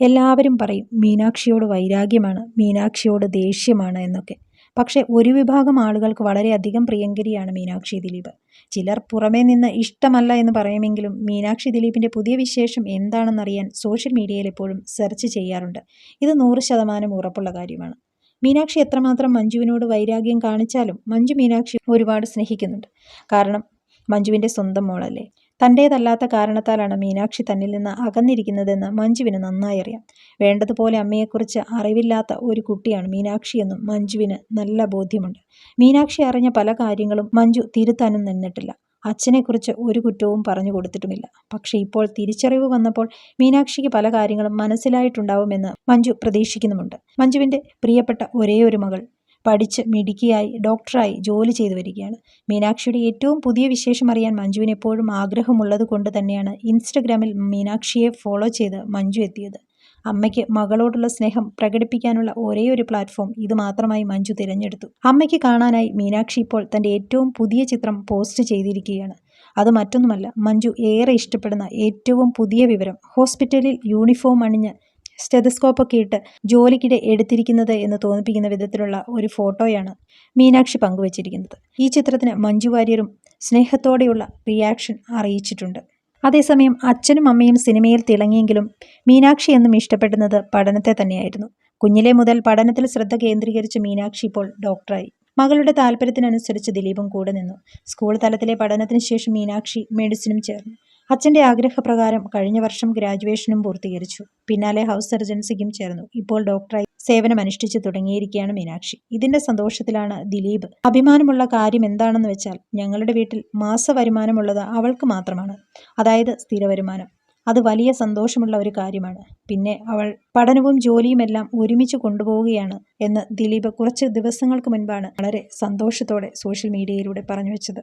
എല്ലാവരും പറയും മീനാക്ഷിയോട് വൈരാഗ്യമാണ് മീനാക്ഷിയോട് ദേഷ്യമാണ് എന്നൊക്കെ. പക്ഷേ ഒരു വിഭാഗം ആളുകൾക്ക് വളരെയധികം പ്രിയങ്കരിയാണ് മീനാക്ഷി ദിലീപ്. ചിലർ പുറമേ നിന്ന് ഇഷ്ടമല്ല എന്ന് പറയുമെങ്കിലും മീനാക്ഷി ദിലീപിന്റെ പുതിയ വിശേഷം എന്താണെന്നറിയാൻ സോഷ്യൽ മീഡിയയിൽ എപ്പോഴും സെർച്ച് ചെയ്യാറുണ്ട്. ഇത് നൂറ് ശതമാനം ഉറപ്പുള്ള കാര്യമാണ്. മീനാക്ഷി എത്രമാത്രം മഞ്ജുവിനോട് വൈരാഗ്യം കാണിച്ചാലും മഞ്ജു മീനാക്ഷി ഒരുപാട് സ്നേഹിക്കുന്നുണ്ട്. കാരണം മഞ്ജുവിന്റെ സ്വന്തം മോളല്ലേ. തന്റേതല്ലാത്ത കാരണത്താലാണ് മീനാക്ഷി തന്നിൽ നിന്ന് അകന്നിരിക്കുന്നതെന്ന് മഞ്ജുവിന് നന്നായി അറിയാം. വേണ്ടതുപോലെ അമ്മയെക്കുറിച്ച് അറിവില്ലാത്ത ഒരു കുട്ടിയാണ് മീനാക്ഷി എന്നും മഞ്ജുവിന് നല്ല ബോധ്യമുണ്ട്. മീനാക്ഷി അറിഞ്ഞ പല കാര്യങ്ങളും മഞ്ജു തിരുത്താനും നിന്നിട്ടില്ല. അച്ഛനെക്കുറിച്ച് ഒരു കുറ്റവും പറഞ്ഞു കൊടുത്തിട്ടുമില്ല. പക്ഷേ ഇപ്പോൾ തിരിച്ചറിവ് വന്നപ്പോൾ മീനാക്ഷിക്ക് പല കാര്യങ്ങളും മനസ്സിലായിട്ടുണ്ടാവുമെന്ന് മഞ്ജു പ്രതീക്ഷിക്കുന്നുമുണ്ട്. മഞ്ജുവിന്റെ പ്രിയപ്പെട്ട ഒരേ ഒരു മകൾ പഠിച്ച് മിടുക്കിയായി ഡോക്ടറായി ജോലി ചെയ്തു വരികയാണ്. മീനാക്ഷിയുടെ ഏറ്റവും പുതിയ വിശേഷം അറിയാൻ മഞ്ജുവിന് എപ്പോഴും ആഗ്രഹമുള്ളത് കൊണ്ട് തന്നെയാണ് ഇൻസ്റ്റഗ്രാമിൽ മീനാക്ഷിയെ ഫോളോ ചെയ്ത് മഞ്ജു എത്തിയത്. അമ്മയ്ക്ക് മകളോടുള്ള സ്നേഹം പ്രകടിപ്പിക്കാനുള്ള ഒരേ ഒരു പ്ലാറ്റ്ഫോം ഇത് മാത്രമായി മഞ്ജു തിരഞ്ഞെടുത്തു. അമ്മയ്ക്ക് കാണാനായി മീനാക്ഷി ഇപ്പോൾ തന്റെ ഏറ്റവും പുതിയ ചിത്രം പോസ്റ്റ് ചെയ്തിരിക്കുകയാണ്. അത് മറ്റൊന്നുമല്ല മഞ്ജു ഏറെ ഇഷ്ടപ്പെടുന്ന ഏറ്റവും പുതിയ വിവരം ഹോസ്പിറ്റലിൽ യൂണിഫോം അണിഞ്ഞ് സ്റ്റെതസ്കോപ്പൊക്കെ ഇട്ട് ജോലിക്കിടെ എടുത്തിരിക്കുന്നത് എന്ന് തോന്നിപ്പിക്കുന്ന വിധത്തിലുള്ള ഒരു ഫോട്ടോയാണ് മീനാക്ഷി പങ്കുവച്ചിരിക്കുന്നത്. ഈ ചിത്രത്തിന് മഞ്ജു വാര്യരും സ്നേഹത്തോടെയുള്ള റിയാക്ഷൻ അറിയിച്ചിട്ടുണ്ട്. അതേസമയം അച്ഛനും അമ്മയും സിനിമയിൽ തിളങ്ങിയെങ്കിലും മീനാക്ഷി എന്നും ഇഷ്ടപ്പെടുന്നത് പഠനത്തെ തന്നെയായിരുന്നു. കുഞ്ഞിലെ മുതൽ പഠനത്തിൽ ശ്രദ്ധ കേന്ദ്രീകരിച്ച മീനാക്ഷി ഇപ്പോൾ ഡോക്ടറായി. മകളുടെ താല്പര്യത്തിനനുസരിച്ച് ദിലീപും കൂടെ നിന്നു. സ്കൂൾ തലത്തിലെ പഠനത്തിന് ശേഷം മീനാക്ഷി മെഡിസിനും ചേർന്നു. അച്ഛന്റെ ആഗ്രഹപ്രകാരം കഴിഞ്ഞ വർഷം ഗ്രാജുവേഷനും പൂർത്തീകരിച്ചു. പിന്നാലെ ഹൗസ് സർജൻസിക്കും ചേർന്നു. ഇപ്പോൾ ഡോക്ടറായി സേവനം അനുഷ്ഠിച്ചു തുടങ്ങിയിരിക്കുകയാണ് മീനാക്ഷി. ഇതിന്റെ സന്തോഷത്തിലാണ് ദിലീപ്. അഭിമാനമുള്ള കാര്യം എന്താണെന്ന് വെച്ചാൽ ഞങ്ങളുടെ വീട്ടിൽ മാസ വരുമാനമുള്ളത് അവൾക്ക് മാത്രമാണ്. അതായത് സ്ഥിര വരുമാനം അത് വലിയ സന്തോഷമുള്ള ഒരു കാര്യമാണ്. പിന്നെ അവൾ പഠനവും ജോലിയുമെല്ലാം ഒരുമിച്ച് കൊണ്ടുപോവുകയാണ് എന്ന് ദിലീപ് കുറച്ച് ദിവസങ്ങൾക്ക് മുൻപാണ് വളരെ സന്തോഷത്തോടെ സോഷ്യൽ മീഡിയയിലൂടെ പറഞ്ഞു വെച്ചത്.